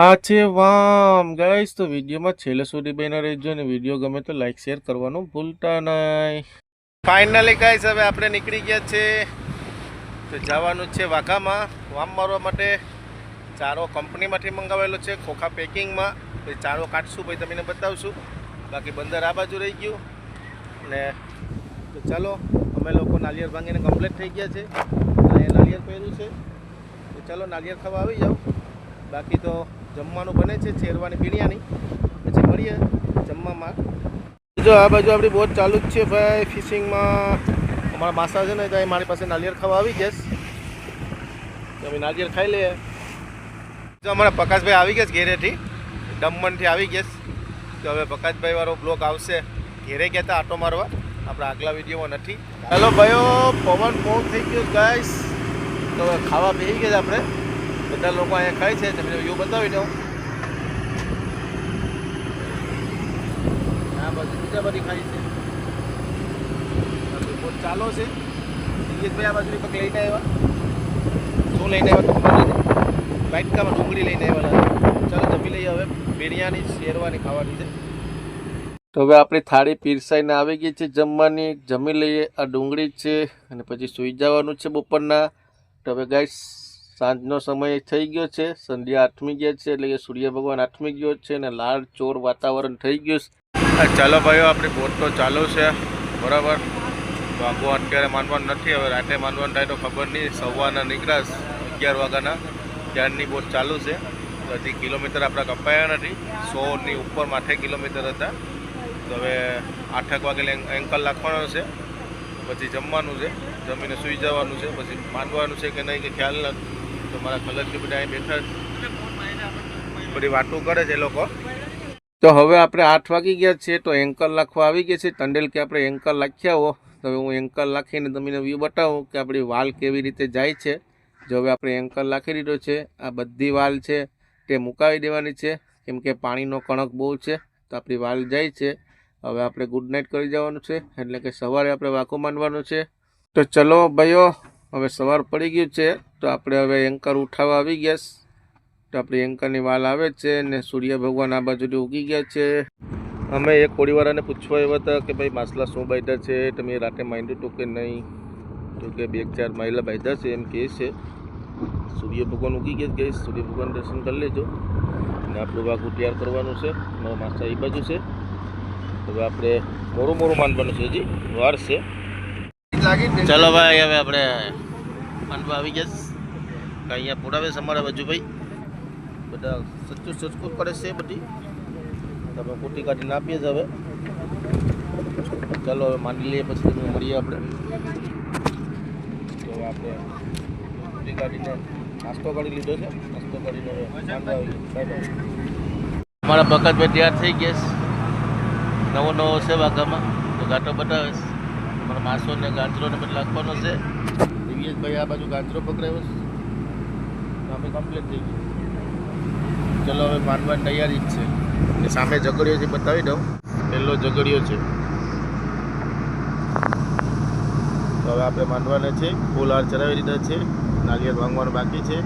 આ છે વામ. ગાઈસ તો વિડીયોમાં છેલ્લે સુધી બહેના રહેજો અને વીડિયો ગમે તો લાઈક શેર કરવાનું ભૂલતા નહીં. ફાઇનલી ગાઈસ હવે આપણે નીકળી ગયા છે. તો જવાનું છે વાઘામાં. વામ મારવા માટે ચારો કંપનીમાંથી મંગાવેલો છે, ખોખા પેકિંગમાં. પછી ચારો કાઢશું પછી તમને બતાવશું. બાકી બંદર આ બાજુ રહી ગયું. ને તો ચાલો, અમે લોકો નાળિયેર ભાંગીને કમ્પ્લીટ થઈ ગયા છે. અહીંયા નાળિયેર પહેર્યું છે. તો ચાલો, નાળિયેર ખાવા આવી જાઓ. બાકી તો જમવાનું બને છે શેરવાની બિરયાની. પછી મળીએ જમવામાં. જો આ બાજુ આપણી બોટ ચાલુ જ છે ભાઈ, ફિશિંગમાં. અમારા માસા છે ને ત્યાં મારી પાસે નાળિયેર ખાવા આવી તો અમે નાળિયેર ખાઈ લઈએ. જો અમારા પ્રકાશભાઈ આવી ગયા ઘેરેથી, દમણથી આવી ગયા તો હવે પ્રકાશભાઈ વાળો બ્લોક આવશે. ઘેરે ગયા હતા આટો મારવા. આપણા આગલા વિડીયોમાં નથી. હેલો ભાઈઓ, પવન બહુ થઈ ગયો ગાઈસ તો ખાવા બેસી ગયા આપણે. બધા લોકો અહીંયા ખાય છે, તમને વ્યૂ બતાવી દઉં. આ બાજુ બીજા બધી ખાય છે. બહુ ચાલો છે. દિલીપભાઈ આ બાજુ કંઈક લઈને આવ્યા. શું લઈને આવ્યા ખબર નથી બાઇટકામાં ડુંગળી લઈને આવ્યા ચાલો જમી લઈએ હવે. બિરયાની, શેરવાની ખાવાની છે. તો હવે આપણી થાળી પીરસાઈને આવી ગઈ છે જમવાની. જમી લઈએ. આ ડુંગળી છે અને પછી સૂઈ જવાનું છે બપોરના. તો હવે ગાઈસ સાંજનો સમય થઈ ગયો છે, સંધ્યા આઠમી ગયા છે, એટલે કે સૂર્ય ભગવાન આઠમી ગયો છે અને લાલ ચોર વાતાવરણ થઈ ગયું છે. ચાલો ભાઈઓ, આપણી બોટ તો ચાલુ છે, બરાબર? વાગો અત્યારે માનવાનું નથી, હવે રાતે માનવાનું થાય તો ખબર નહીં, સવારના નીકળાશ અગિયાર વાગ્યાના, ત્યારની બોટ ચાલુ છે. તો હજી કિલોમીટર આપણા કપાયા નથી, સોની ઉપર માથે કિલોમીટર હતા. તો હવે આઠેક વાગે એંકલ નાખવાનો છે, પછી જમવાનું છે, જમીને સૂઈ જવાનું છે, પછી માંડવાનું છે કે નહીં કે ખ્યાલ નથી. તો મારા કલરથી બધા અહીં બેઠા. બધી વાતો કરે છે એ લોકો. તો હવે આપણે આઠ વાગી ગયા છે તો એન્કર લખવા આવી ગયા છે. ટંડેલ કે આપણે એન્કર લખ્યા હો, તો હું એન્કર લખીને તમને વ્યૂ બતાવું કે આપણી વાલ કેવી રીતે જાય છે. જો હવે આપણે એન્કર લખી દીધો છે, આ બધી વાલ છે તે મુકાવી દેવાની છે. કેમ કે પાણીનો કણક બહુ છે, તો આપણી વાલ જાય છે. હવે આપણે ગુડ નાઇટ કરી જવાનું છે, એટલે કે સવારે આપણે વાંકો માંડવાનું છે. તો ચલો ભાઈઓ હવે સવાર પડી ગયું છે, તો આપણે હવે એન્કર ઉઠાવવા આવી ગયા છે. તો આપણી એન્કરની વાલ આવે છે ને સૂર્ય ભગવાન આ બાજુથી ઉગી ગયા છે. અમે એક કોળીવાળાને પૂછવા એવા હતા કે ભાઈ માસલા શું બાંધ્યા છે, તમે રાતે માંડ્યું હતું કે નહીં? તો કે બે ચાર માયલા બાંધ્યા છે, એમ કહે છે. સૂર્ય ભગવાન ઉગી ગયા છે સૂર્ય ભગવાન દર્શન કરી લેજો. અને આપણું વાઘું તૈયાર કરવાનું છે મારો માસા એ બાજુ છે. હવે આપણે મોરું મોરું માનવાનું છે હજી, વાર છે. ચાલો ભાઈ હવે આપણે માંડવા આવી ગયા અહીંયા પુરાવે છે અમારા બાજુભાઈ. બધા સચ્ચું સચકું કરે છે બધી. તમે કુટી કાઢીને આપીએ હવે. ચાલો હવે માંડી લઈએ પછી તમે મળીએ આપણે. તો આપણે કુટી કાઢીને નાસ્તો કાઢી લીધો છે. નાસ્તો ગયા. અમારા ભગતભાઈ તૈયાર થઈ ગયા છે. નવો નવો છે વાઘામાં તો ઘાટો બતાવે છે. અમારા માસો ને ગાજરો ને બધું લાખવાનો છે. દિવ્યેશભાઈ આ બાજુ ગાજરો પકડાયો છે. અમે કમ્પ્લીટ થઈ ગયું. ચલો, હવે માંડવાની તૈયારી જ છે. એ સામે ઝઘડિયો છે બતાવી દઉં. પહેલો ઝઘડિયો છે. તો હવે આપણે માંડવાના છે. ફૂલ હાર ચડાવી દીધા છે. નાળિયેર ભાંગવાનું બાકી છે.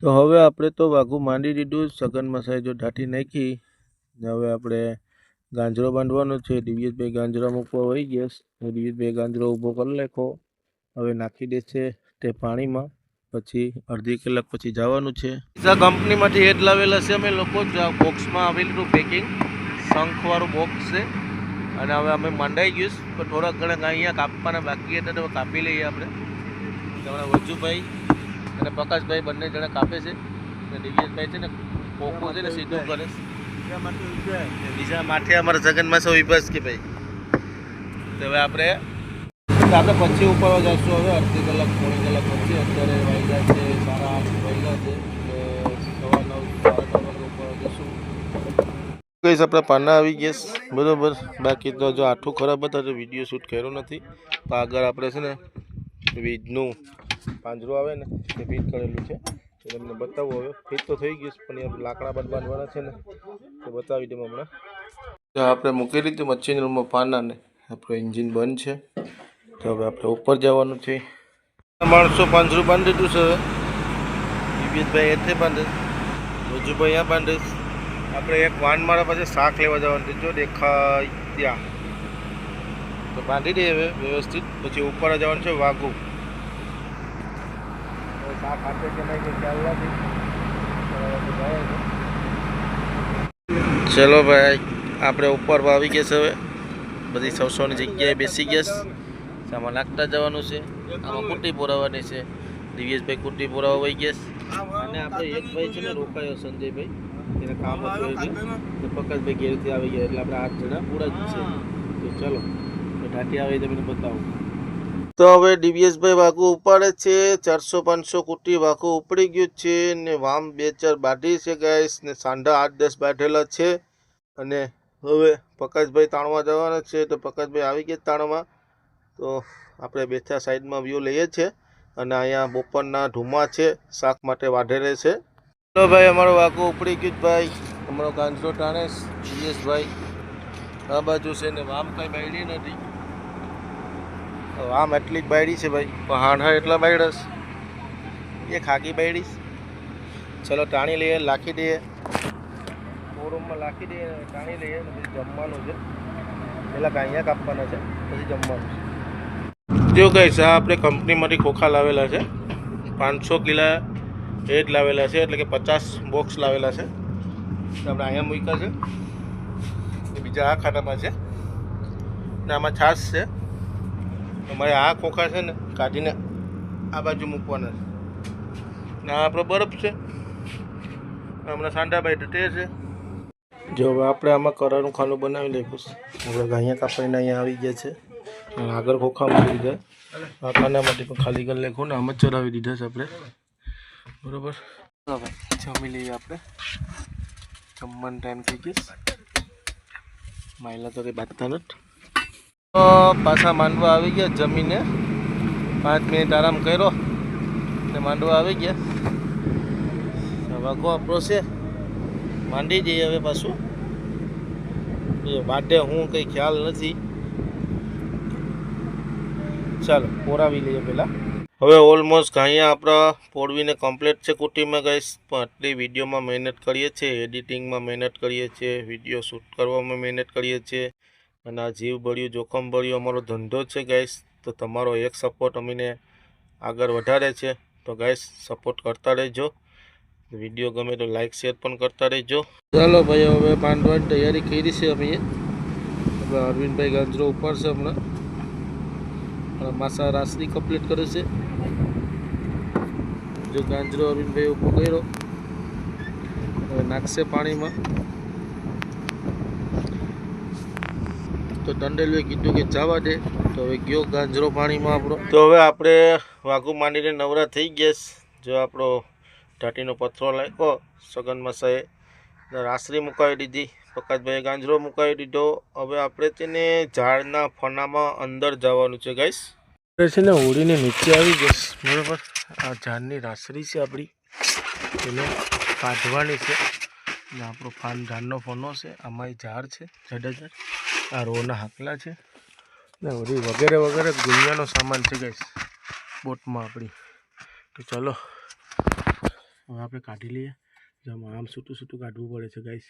તો હવે આપણે તો વાઘું માંડી દીધું. સઘન મસાઈ જો ઢાંટી નાખી. હવે આપણે ગાંજરો બાંધવાનો છે દિવ્યેશભાઈ ગાંજરા મૂકવા વહી ગયા દિવ્યેશભાઈ ગાંજરો ઊભો કરી લેખો હવે નાખી દે છે તે પાણીમાં. પછી અડધી કલાક પછી જવાનું છે. કંપનીમાંથી હેડ લાવેલા છે અમે લોકો. જ બોક્સમાં આવેલું પેકિંગ શંખવાળું બોક્સ છે. અને હવે અમે મંડાઈ ગયું પણ થોડાક ઘણા અહીંયા કાપવાના બાકી હતા તો કાપી લઈએ આપણે. હમણાં વજુભાઈ અને પ્રકાશભાઈ બંને જણા કાપે છે. અને દિવ્યેશભાઈ છે ને કોકો છે ને સીધું કરે છે. બીજા માથે અમારા જગનમાં સૌ વિભાસ કે ભાઈ. તો હવે આપણે આપણે પછી ઉપર જઈશું હવે, અડધી કલાક, પોણી કલાક પછી. અત્યારે વાગ્યા છે સારા આઠ, વાગ્યા છે. સવા કઈ આપણે પાના આવી ગયા બરાબર. બાકી તો જો આઠું ખરાબ હતા, તો વીડિયો શૂટ કર્યો નથી. તો આગળ આપણે છે ને વીજનું પાંજરું આવે ને, તે વીજ કરેલું છે. તો તમને બતાવું હવે. ફીટ તો થઈ ગયું પણ એ લાકડા બાંધવાના છે ને, તો બતાવી દઉં હમણાં. તો આપણે મૂકી દીધું મચ્છી રૂમમાં પાનાને. આપણું એન્જિન બંધ છે. તો હવે આપણે ઉપર જવાનું છે. માણસો પાંજરું બાંધી દીધું છે હવે. દિવ્યેશભાઈ એથે બાંધે. રજુભાઈ અહીંયા બાંધીશ આપણે એક વાન મારા પાસે શાક લેવા જવાનું જો દેખાય ત્યાં. તો બાંધી દઈએ હવે વ્યવસ્થિત. પછી ઉપર જવાનું છે વાઘુ. શાક આપે કે નહીં કોઈ ખ્યાલ નથી. ચલો ભાઈ, આપણે ઉપર આવી ગયા છે હવે. બધી સૌસોની જગ્યાએ બેસી ગયા છે. આમાં નાખતા જવાનું છે. આમાં કુટ્ટી બોરાવવાની છે. દિવ્યેશભાઈ કુટી પુરાવા વહી ગયા અને આપણે એક ભાઈ છે ને રોકાયો સંજયભાઈ. એને કામ હતું તો પકડભાઈ ઘેરથી આવી ગયા. એટલે આપણે આઠ જણા પૂરા જ છે. તો ચલો ઢાંકી આવે તમને બતાવું. તો હવે ડીવીએસભાઈ વાઘું ઉપાડે છે, ચારસો પાંચસો કુટી વાઘું ઉપડી ગયું છે ને વામ બે ચાર બાઢી છે ગાઈસ ને સાંઢા આઠ દસ બાઢેલા છે અને હવે પકાશભાઈ તાણવા જવાના છે તો પકાશભાઈ આવી ગયા તાણમાં તો આપણે બેઠા સાઈડમાં વ્યૂ લઈએ છીએ અને અહીંયા બપોરના ધુમા છે, શાક માટે વાઢેલે છે. ચલો ભાઈ, અમારો વાઘો ઉપડી ગયું ભાઈ. અમારો ગાંધો ટાણે ભાઈ આ બાજુ છે ને વામ કાંઈ બાયડી નથી. વામ એટલી જ બાયડી છે ભાઈ. પણ હાંડા એટલા બાયડસ. એ ખાકી બાયડીશ ચલો ટાણી લઈએ લાખી દઈએ. શોરૂમમાં લાખી દઈએ ટાણી લઈએ પછી જમવાનું છે. પહેલાં અહીંયા કાપવાના છે પછી જમવાનું છે. જો કઈ આ આપણે કંપનીમાંથી ખોખા લાવેલા છે. પાંચસો કિલા એ જ લાવેલા છે એટલે કે પચાસ બોક્સ લાવેલા છે. આપણે અહીંયા મૂક્યા છે. બીજા આ ખાનામાં છે. ને આમાં છાશ છે. અમારે આ ખોખા છે ને કાઢીને આ બાજુ મૂકવાના છે. ને આ આપણો બરફ છે. હમણાં સાંડાભાઈ તો છે. જો હવે આપણે આમાં કરારું ખાનું બનાવી લઈશું. આપણે અહીંયા કાપીને અહીંયા આવી ગયા છે. આગળ ખોખા મૂકી દીધા આ ખાનામાંથી પણ ખાલી કરી લેખું ને આમ જ ચડાવી દીધા છે આપણે. બરાબર? જમી લઈએ આપણે. જમવાનો ટાઈમ થઈ ગયો. માયલા તો કંઈ બાંધતા નથી. પાછા માંડવા આવી ગયા જમીને. પાંચ મિનિટ આરામ કર્યો ને માંડવા આવી ગયા. વાઘો આપણો છે. માંડી જઈએ હવે પાછું. એ વાટે હું કંઈ ખ્યાલ નથી. ચાલો, પોરાવી લઈએ પહેલાં. હવે ઓલમોસ્ટ અહીંયા આપણા પોળવીને કમ્પ્લીટ છે કુટીમાં ગઈશ પણ આટલી વિડીયોમાં મહેનત કરીએ છીએ, એડિટિંગમાં મહેનત કરીએ છીએ, વીડિયો શૂટ કરવામાં મહેનત કરીએ છીએ. અને આ જીવ બળ્યું, જોખમ બળ્યું, અમારો ધંધો છે ગાઈસ તો તમારો એક સપોર્ટ અમીને આગળ વધારે છે. તો ગાઈસ સપોર્ટ કરતા રહેજો. વીડિયો ગમે તો લાઈક શેર પણ કરતા રહેજો. ચાલો ભાઈ, હવે પાંડવાની તૈયારી કરી છે અમે હવે અરવિંદભાઈ ગાંજરો ઉપર છે હમણાં. માસા રાસની કમ્પ્લીટ કરે છે. જો ગાંજરો અરવિંદભાઈ ઊભો કર્યો. હવે નાખશે પાણીમાં. તો દંડેલુએ કીધું કે જવા દે. તો હવે ગયો ગાંજરો પાણીમાં આપણો. તો હવે આપણે વાઘુ માંડીને નવરા થઈ ગયા જો આપણો ઢાટીનો પથરો લાગ્યો સગન મસાએ રાસરી મુકાવી દીધી પ્રકાશભાઈએ ગાંજરો મુકાવી દીધો. હવે આપણે તેને ઝાડના ફનામાં અંદર જવાનું છે ગાઈસ. આપણે છે ને હોળીને નીચે આવી ગઈશ બરાબર? આ ઝાડની રાસરી છે આપણી. એને કાઢવાની છે. આપણો ફાન ઝાડનો ફનો છે. આમાં ઝાડ છે જડેજર આ રોના હાકલા છે. ને બધી વગેરે વગેરે દુનિયાનો સામાન છે ગાઈસ બોટમાં આપણી. તો ચલો, હવે આપણે કાઢી લઈએ. જેમાં આમ સૂતું સૂતું કાઢવું પડે છે ગાઈસ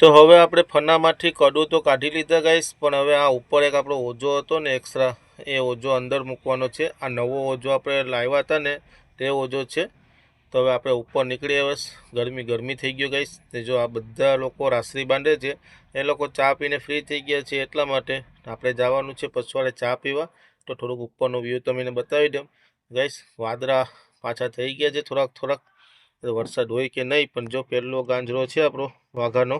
તો હવે આપણે ફનામાંથી કડું તો કાઢી લીધા ગાઈસ પણ હવે આ ઉપર એક આપણો ઓજો હતો ને એક્સ્ટ્રા એ ઓજો અંદર મૂકવાનો છે. આ નવો ઓજો આપણે લાવ્યા હતા ને, તે ઓજો છે. તો હવે આપણે ઉપર નીકળીએ. બસ ગરમી ગરમી થઈ ગયો ગઈશ ને જો આ બધા લોકો રાસરી બાંધે છે, એ લોકો ચા પીને ફ્રી થઈ ગયા છે એટલા માટે આપણે જવાનું છે પછવાડે ચા પીવા. તો થોડુંક ઉપરનો વ્યૂ તમને બતાવી દઉં. ગઈશ વાદળા પાછા થઈ ગયા છે થોડાક થોડાક. વરસાદ હોય કે નહીં, પણ જો પહેલો ગાંજરો છે આપણો વાઘાનો,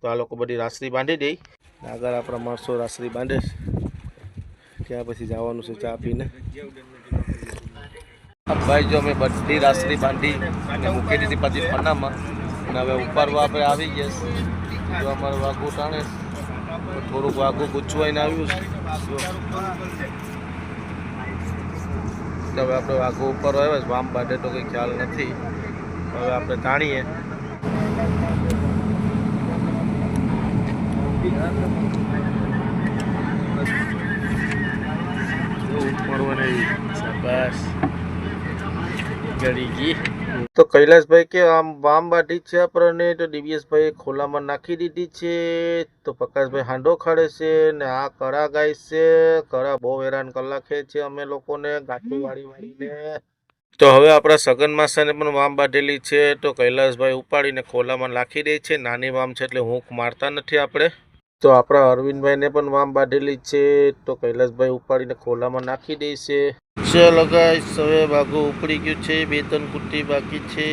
તો આ લોકો બધી રાસરી બાંધી દે. આગળ આપણા માણસો રાસરી બાંધે ત્યાં પછી જવાનું છે ચા પીને. ભાઈ, જો અમે બધી રાસરી બાંધી અને મૂકી દીધી પછી ફનામાં. અને હવે ઉપરવા આપણે આવી ગયા જો અમારું વાઘું ટાણે થોડુંક વાઘું ગૂંચવાઈને આવ્યું છે. હવે આપણે વાઘું ઉપર આવ્યા છે. વામ બાંધે તો કંઈ ખ્યાલ નથી. હવે આપણે તાણીએ ઉપર શાબાશ. ગઈ તો કૈલાસભાઈ કે આમ વામ બાઢી છે આપણને તો ડીબીએસભાઈ ખોલામાં નાખી દીધી છે. તો પ્રકાશભાઈ હાંડો ખાડે છે ને આ કરા ગાય છે. કરા બહુ હેરાન કલાકે છે અમે લોકોને ગાંઠી વાળી વાળીને. તો હવે આપણા સગન માસાને પણ વામ બાંધેલી છે. તો કૈલાસભાઈ ઉપાડીને ખોલામાં નાખી દે છે. નાની વામ છે એટલે હૂંક મારતા નથી આપણે. તો આપણા અરવિંદભાઈને પણ વામ બાંધેલી છે તો કૈલાસભાઈ ઉપાડીને ખોલામાં નાખી દેશે ચાલો ગાઈસ હવે ભાગો ઉપડી ગયું છે, બે ત્રણ કુટ્ટી બાકી છે.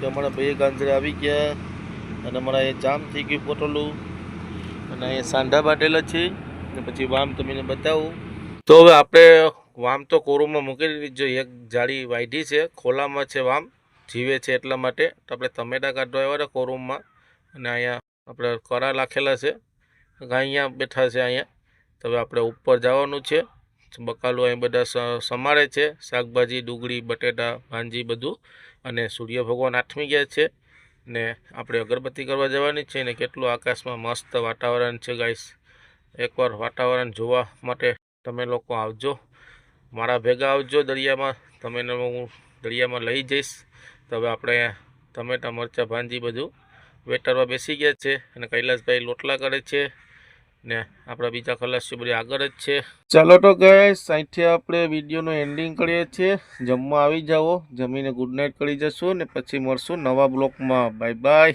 કે અમારા ભાઈ ગાંધરે આવી ગયા અને અમારા એ જામ થઈ ગયું પોટલું. અને અહીંયા સાંઢા બાંધેલા છે. ને પછી વામ તમને બતાવું. તો હવે આપણે વામ તો કોરુમાં મૂકી દીધી એક જાળી વાઢી છે, ખોલામાં છે વામ, જીવે છે એટલા માટે. તો આપણે ટમેટા કાઢવા આવ્યા હતા કોરુમમાં અને અહીંયા આપણે કરા રાખેલા છે. અહીંયા બેઠા છે અહીંયા. તો હવે આપણે ઉપર જવાનું છે. બકાલું અહીં બધા સમારે છે. શાકભાજી, ડુંગળી, બટેટા, ભાંજી બધું. અને સૂર્ય ભગવાન આઠમી ગયા છે. ને આપણે અગરબત્તી કરવા જવાની છે ને કેટલું આકાશમાં મસ્ત વાતાવરણ છે ગાઈસ. એકવાર વાતાવરણ જોવા માટે તમે લોકો આવજો. મારા ભેગા આવજો દરિયામાં. તમે હું દરિયામાં લઈ જઈશ. તો હવે આપણે ટમેટા, મરચાં, ભાંજી બધું વેટરવા બેસી ગયા છે. અને કૈલાસભાઈ લોટલા કરે છે. ને આપણા બીજા ખલાસીઓ આગળ જ છે. ચાલો તો ગઈસ અહીંથી આપણે વિડીયોનું એન્ડિંગ કરીએ છીએ. જમવા આવી જાઓ, જમીને ગુડ નાઇટ કરી જશું ને પછી મળશું નવા બ્લોકમાં. Bye bye